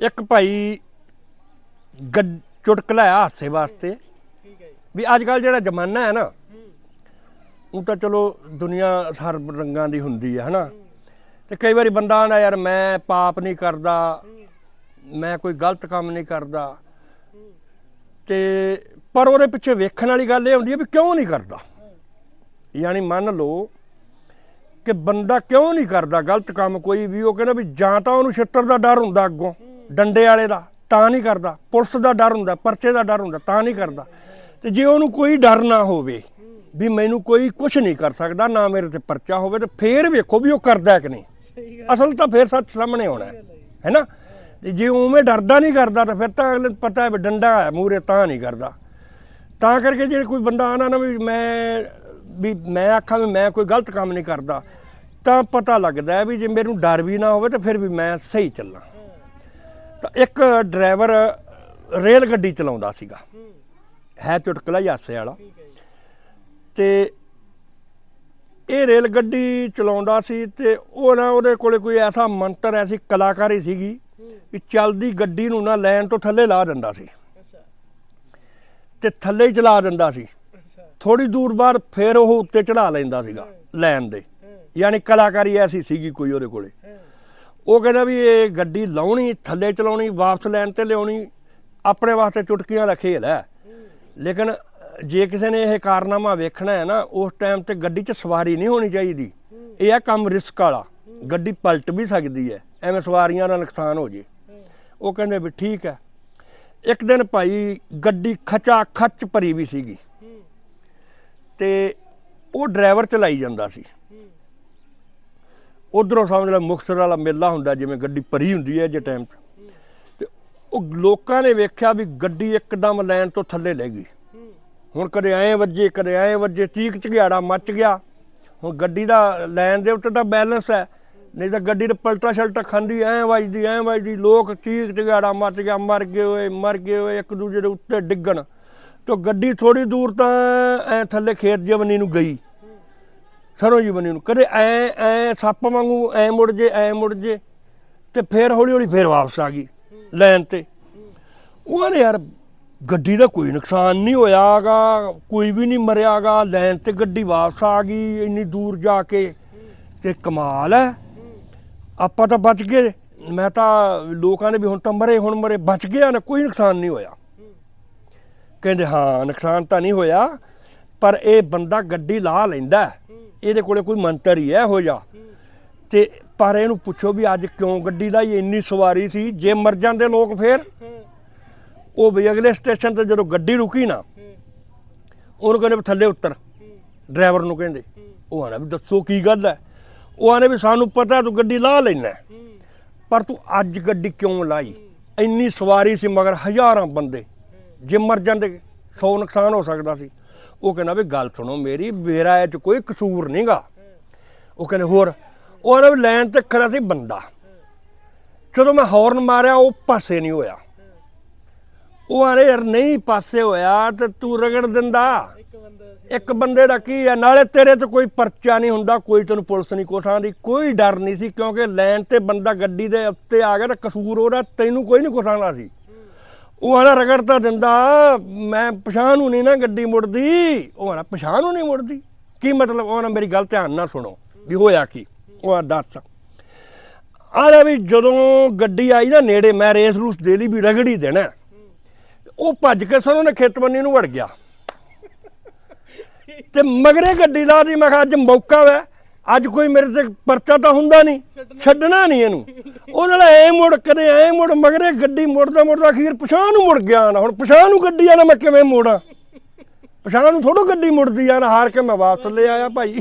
ਇੱਕ ਭਾਈ ਗੱਡ ਚੁਟਕਲਾ ਆ ਹਾਸੇ ਵਾਸਤੇ। ਵੀ ਅੱਜ ਕੱਲ ਜਿਹੜਾ ਜ਼ਮਾਨਾ ਹੈ ਨਾ, ਉਹ ਤਾਂ ਚਲੋ ਦੁਨੀਆ ਹਰ ਰੰਗਾਂ ਦੀ ਹੁੰਦੀ ਹੈ, ਹਨਾ। ਤੇ ਕਈ ਵਾਰੀ ਬੰਦਾ ਆਂਦਾ, ਯਾਰ ਮੈਂ ਪਾਪ ਨਹੀਂ ਕਰਦਾ, ਮੈਂ ਕੋਈ ਗਲਤ ਕੰਮ ਨਹੀਂ ਕਰਦਾ। ਤੇ ਪਰ ਉਹਦੇ ਪਿੱਛੇ ਵੇਖਣ ਵਾਲੀ ਗੱਲ ਇਹ ਹੁੰਦੀ ਹੈ ਵੀ ਕਿਉਂ ਨਹੀਂ ਕਰਦਾ? ਯਾਨੀ ਮੰਨ ਲਓ ਕਿ ਬੰਦਾ ਕਿਉਂ ਨਹੀਂ ਕਰਦਾ ਗਲਤ ਕੰਮ? ਕੋਈ ਵੀ ਉਹ ਕਹਿੰਦਾ ਵੀ ਜਾਂ ਤਾਂ ਉਹਨੂੰ ਛਿੱਤਰ ਦਾ ਡਰ ਹੁੰਦਾ ਅੱਗੋਂ। ਡੰਡੇ ਵਾਲੇ ਦਾ ਤਾਂ ਨਹੀਂ ਕਰਦਾ। ਪੁਲਿਸ ਦਾ ਡਰ ਹੁੰਦਾ ਪਰਚੇ ਦਾ ਡਰ ਹੁੰਦਾ ਤਾਂ ਨਹੀਂ ਕਰਦਾ। ਤੇ ਜੇ ਉਹਨੂੰ ਕੋਈ ਡਰ ਨਾ ਹੋਵੇ ਵੀ ਮੈਨੂੰ ਕੋਈ ਕੁਝ ਨਹੀਂ ਕਰ ਸਕਦਾ ਨਾ ਮੇਰੇ ਤੇ ਪਰਚਾ ਹੋਵੇ ਤੇ ਫੇਰ ਵੇਖੋ ਵੀ ਉਹ ਕਰਦਾ ਕਿ ਨਹੀਂ। ਅਸਲ ਤਾਂ ਫੇਰ ਸੱਚ ਸਾਹਮਣੇ ਆਉਣਾ ਹੈ ਹੈਨਾ ਤੇ ਜੇ ਉਵੇਂ ਡਰਦਾ ਨਹੀਂ ਕਰਦਾ ਤਾਂ ਫਿਰ ਤਾਂ ਅਗਲੇ ਨੂੰ ਪਤਾ ਹੈ ਵੀ ਡੰਡਾ ਹੈ ਮੂਰੇ ਤਾਂ ਨਹੀਂ ਕਰਦਾ। ਤਾਂ ਕਰਕੇ ਜਿਹੜੇ ਕੋਈ ਬੰਦਾ ਆਣਾ ਨਾ ਵੀ ਮੈਂ ਵੀ ਮੈਂ ਆਖਾਂ ਵੀ ਮੈਂ ਕੋਈ ਗਲਤ ਕੰਮ ਨਹੀਂ ਕਰਦਾ ਤਾਂ ਪਤਾ ਲੱਗਦਾ ਵੀ ਜੇ ਮੈਨੂੰ ਡਰ ਵੀ ਨਾ ਹੋਵੇ ਤਾਂ ਫਿਰ ਵੀ ਮੈਂ ਸਹੀ ਚੱਲਾਂ। ਤਾਂ ਇੱਕ ਡਰਾਈਵਰ ਰੇਲ ਗੱਡੀ ਚਲਾਉਂਦਾ ਸੀਗਾ। ਹੈ ਚੁਟਕਲਾ ਹੀ ਹਾਸੇ ਵਾਲਾ। ਠੀਕ ਤੇ ਇਹ ਰੇਲ ਗੱਡੀ ਚਲਾਉਂਦਾ ਸੀ ਤੇ ਉਹ ਨਾ ਉਹਦੇ ਕੋਲੇ ਕੋਈ ਐਸਾ ਮੰਤਰ, ਐਸੀ ਕਲਾਕਾਰੀ ਸੀਗੀ ਕਿ ਚੱਲਦੀ ਗੱਡੀ ਨੂੰ ਨਾ ਲੈਣ ਤੋਂ ਥੱਲੇ ਲਾ ਦਿੰਦਾ ਸੀ। ਅੱਛਾ ਤੇ ਥੱਲੇ ਹੀ ਚਲਾ ਦਿੰਦਾ ਸੀ। ਅੱਛਾ ਥੋੜੀ ਦੂਰ ਬਾਅਦ ਫਿਰ ਉਹ ਉੱਤੇ ਚੜਾ ਲੈਂਦਾ ਸੀਗਾ, ਲੈਣ ਦੇ। ਯਾਨੀ ਕਲਾਕਾਰੀ ਐਸੀ ਸੀਗੀ ਕੋਈ ਉਹਦੇ ਕੋਲੇ। ਉਹ ਕਹਿੰਦਾ ਵੀ ਇਹ ਗੱਡੀ ਲਾਉਣੀ, ਥੱਲੇ ਚਲਾਉਣੀ, ਵਾਪਸ ਲੈਣ ਤੇ ਲਿਆਉਣੀ, ਆਪਣੇ ਵਾਸਤੇ ਚੁਟਕੀਆਂ ਦਾ ਖੇਲ ਹੈ। ਲੇਕਿਨ ਜੇ ਕਿਸੇ ਨੇ ਇਹ ਕਾਰਨਾਮਾ ਵੇਖਣਾ ਹੈ ਨਾ, ਉਸ ਟਾਈਮ ਤੇ ਗੱਡੀ 'ਚ ਸਵਾਰੀ ਨਹੀਂ ਹੋਣੀ ਚਾਹੀਦੀ। ਇਹ ਆ ਕੰਮ ਰਿਸਕ ਵਾਲਾ। ਗੱਡੀ ਪਲਟ ਵੀ ਸਕਦੀ ਹੈ। ਐਵੇਂ ਸਵਾਰੀਆਂ ਦਾ ਨੁਕਸਾਨ ਹੋ ਜੇ। ਉਹ ਕਹਿੰਦੇ ਵੀ ਠੀਕ ਹੈ। ਇੱਕ ਦਿਨ ਭਾਈ ਗੱਡੀ ਖਚਾ ਖੱਚ ਭਰੀ ਵੀ ਸੀਗੀ। ਹੂੰ ਤੇ ਉਹ ਡਰਾਈਵਰ ਚਲਾਈ ਜਾਂਦਾ ਸੀ। ਉਧਰੋਂ ਸਮਝ ਲੈ ਮੁਕਤਸਰ ਵਾਲਾ ਮੇਲਾ ਹੁੰਦਾ, ਜਿਵੇਂ ਗੱਡੀ ਭਰੀ ਹੁੰਦੀ ਹੈ ਜੇ ਟਾਈਮ 'ਚ। ਤੇ ਉਹ ਲੋਕਾਂ ਨੇ ਵੇਖਿਆ ਵੀ ਗੱਡੀ ਇੱਕਦਮ ਲੈਣ ਤੋਂ ਥੱਲੇ ਲੈ ਗਈ। ਹੁਣ ਕਦੇ ਐਂ ਵੱਜੇ, ਕਦੇ ਐਂ ਵੱਜੇ, ਚੀਕ ਚਿਹਾੜਾ ਮੱਚ ਗਿਆ। ਹੁਣ ਗੱਡੀ ਦਾ ਲੈਣ ਦੇ ਉੱਤੇ ਤਾਂ ਬੈਲੈਂਸ ਹੈ, ਨਹੀਂ ਤਾਂ ਗੱਡੀ ਦੇ ਪਲਟਾ ਛਲਟਾ ਖਾਂਦੀ, ਐਂ ਵੱਜਦੀ ਐਂ ਵੱਜਦੀ, ਲੋਕ ਚੀਕ ਚਿਹਾੜਾ ਮੱਚ ਗਿਆ, ਮਰ ਗਏ ਓਏ ਮਰ ਗਏ ਓਏ ਇੱਕ ਦੂਜੇ ਦੇ ਉੱਤੇ ਡਿੱਗਣ। ਤੇ ਗੱਡੀ ਥੋੜੀ ਦੂਰ ਤਾਂ ਐ ਥੱਲੇ ਖੇਤ ਜਵਨੀ ਨੂੰ ਗਈ। ਸਰੋਂ ਜੀ ਬਣੀ ਨੂੰ। ਕਦੇ ਐ ਐ ਸੱਪ ਵਾਂਗੂ ਐ ਮੁੜ ਜੇ, ਐ ਮੁੜ ਜੇ, ਤੇ ਫੇਰ ਹੌਲੀ ਹੌਲੀ ਫੇਰ ਵਾਪਸ ਆ ਗਈ ਲਾਈਨ ਤੇ। ਉਹਨਾਂ ਨੇ ਯਾਰ ਗੱਡੀ ਦਾ ਕੋਈ ਨੁਕਸਾਨ ਨਹੀਂ ਹੋਇਆਗਾ, ਕੋਈ ਵੀ ਨਹੀਂ ਮਰਿਆਗਾ ਲਾਈਨ ਤੇ ਗੱਡੀ ਵਾਪਸ ਆ ਗਈ, ਇੰਨੀ ਦੂਰ ਜਾ ਕੇ। ਤੇ ਕਮਾਲ ਹੈ ਆਪਾਂ ਤਾਂ ਬਚ ਗਏ। ਮੈਂ ਤਾਂ ਲੋਕਾਂ ਨੇ ਵੀ ਹੁਣ ਤਾਂ ਮਰੇ, ਹੁਣ ਮਰੇ, ਬਚ ਗਿਆ ਨਾ, ਕੋਈ ਨੁਕਸਾਨ ਨਹੀਂ ਹੋਇਆ। ਕਹਿੰਦੇ ਹਾਂ, ਨੁਕਸਾਨ ਤਾਂ ਨਹੀਂ ਹੋਇਆ, ਪਰ ਇਹ ਬੰਦਾ ਗੱਡੀ ਲਾ ਲੈਂਦਾ। ਇਹਦੇ ਕੋਲੇ ਕੋਈ ਮੰਤਰ ਹੀ ਹੈ ਹੋ ਜਾ ਤੇ ਪਰ ਇਹਨੂੰ ਪੁੱਛੋ ਵੀ ਅੱਜ ਕਿਉਂ ਗੱਡੀ ਲਾਈ ਇੰਨੀ ਸਵਾਰੀ ਸੀ, ਜੇ ਮਰ ਜਾਂਦੇ ਲੋਕ ਫੇਰ? ਉਹ ਵੀ ਅਗਲੇ ਸਟੇਸ਼ਨ ਤੇ ਜਦੋਂ ਗੱਡੀ ਰੁਕੀ ਨਾ, ਉਹਨੂੰ ਕਹਿੰਦੇ ਵੀ ਥੱਲੇ ਉਤਰ। ਡਰਾਈਵਰ ਨੂੰ ਕਹਿੰਦੇ, ਉਹ ਆਣਾ ਵੀ ਦੱਸੋ ਕੀ ਗੱਲ ਹੈ? ਉਹ ਆਨੇ ਵੀ ਸਾਨੂੰ ਪਤਾ ਤੂੰ ਗੱਡੀ ਲਾ ਲੈਣਾ। ਪਰ ਤੂੰ ਅੱਜ ਗੱਡੀ ਕਿਉਂ ਲਾਈ? ਇੰਨੀ ਸਵਾਰੀ ਸੀ ਮਗਰ ਹਜ਼ਾਰਾਂ ਬੰਦੇ। ਜੇ ਮਰ ਜਾਂਦੇ 100 ਨੁਕਸਾਨ ਹੋ ਸਕਦਾ ਸੀ। ਉਹ ਕਹਿੰਦਾ ਵੀ ਗੱਲ ਸੁਣੋ ਮੇਰੀ, ਮੇਰਾ ਇਹ ਚ ਕੋਈ ਕਸੂਰ ਨਹੀਂਗਾ। ਉਹ ਕਹਿੰਦੇ ਹੋਰ, ਉਹ ਕਹਿੰਦਾ ਵੀ ਲਾਈਨ ਤੇ ਖੜਾ ਸੀ ਬੰਦਾ। ਜਦੋਂ ਮੈਂ ਹੌਰਨ ਮਾਰਿਆ, ਉਹ ਪਾਸੇ ਨਹੀਂ ਹੋਇਆ। ਉਹ ਆਂਦੇ ਯਾਰ ਨਹੀਂ ਪਾਸੇ ਹੋਇਆ ਤੇ ਤੂੰ ਰਗੜ ਦਿੰਦਾ। ਇੱਕ ਬੰਦੇ ਦਾ ਕੀ ਹੈ ਨਾਲੇ ਤੇਰੇ ਤੇ ਕੋਈ ਪਰਚਾ ਨਹੀਂ ਹੁੰਦਾ, ਕੋਈ ਤੈਨੂੰ ਪੁਲਿਸ ਨਹੀਂ ਕੋਸਾਂ ਦੀ ਕੋਈ ਡਰ ਨਹੀਂ ਸੀ, ਕਿਉਂਕਿ ਲਾਈਨ ਤੇ ਬੰਦਾ ਗੱਡੀ ਦੇ ਉੱਤੇ ਆ ਗਿਆ ਤਾਂ ਕਸੂਰ ਉਹਦਾ, ਤੈਨੂੰ ਕੋਈ ਨਹੀਂ ਕੋਸਾਂਦਾ ਸੀ। ਉਹ ਆਣਾ ਰਗੜ ਤਾਂ ਦਿੰਦਾ, ਮੈਂ ਪਛਾਣ ਨੂੰ ਨਹੀਂ ਨਾ ਗੱਡੀ ਮੁੜਦੀ। ਉਹ ਆਣਾ ਪਛਾਣ ਨੂੰ ਨਹੀਂ ਮੁੜਦੀ। ਕੀ ਮਤਲਬ? ਉਹ ਨਾ ਮੇਰੀ ਗੱਲ ਧਿਆਨ ਨਾਲ ਸੁਣੋ, ਵੀ ਹੋਇਆ ਕੀ? ਉਹ ਆ ਦੱਸ। ਆਲਾ ਵੀ ਜਦੋਂ ਗੱਡੀ ਆਈ ਨਾ ਨੇੜੇ, ਮੈਂ ਰੇਸ ਰੂਸ ਦੇ ਲਈ ਵੀ ਰਗੜੀ ਦੇਣਾ। ਉਹ ਭੱਜ ਕੇ ਸਰੋਂ ਨੇ ਖੇਤਬੰਨੀ ਨੂੰ ਵੜ ਗਿਆ। ਤੇ ਮਗਰੇ ਗੱਡੀ ਲਾ ਮੈਂ ਕਿਹਾ ਅੱਜ ਮੌਕਾ ਵੈ। ਅੱਜ ਕੋਈ ਮੇਰੇ ਤੇ ਪਰਚਾ ਤਾਂ ਹੁੰਦਾ ਨਹੀਂ। ਛੱਡਣਾ ਨਹੀਂ ਇਹਨੂੰ। ਉਹ ਨਾਲ ਐ ਮੁੜ ਕਦੇ ਐ ਮੁੜ ਮਗਰੇ ਗੱਡੀ ਮੁੜਦਾ ਮੁੜਦਾ ਅਖੀਰ ਪਛਾਣ ਨੂੰ ਮੁੜ ਗਿਆ ਨਾ। ਹੁਣ ਪਛਾਣ ਨੂੰ ਗੱਡੀ ਆ ਨਾ ਮੈਂ ਕਿਵੇਂ ਮੋੜਾਂ? ਪਛਾਣ ਨੂੰ ਥੋੜੋ ਗੱਡੀ ਮੁੜਦੀ ਆ ਨਾ। ਹਾਰ ਕੇ ਮੈਂ ਵਾਪਸ ਲੈ ਆਇਆ ਭਾਈ।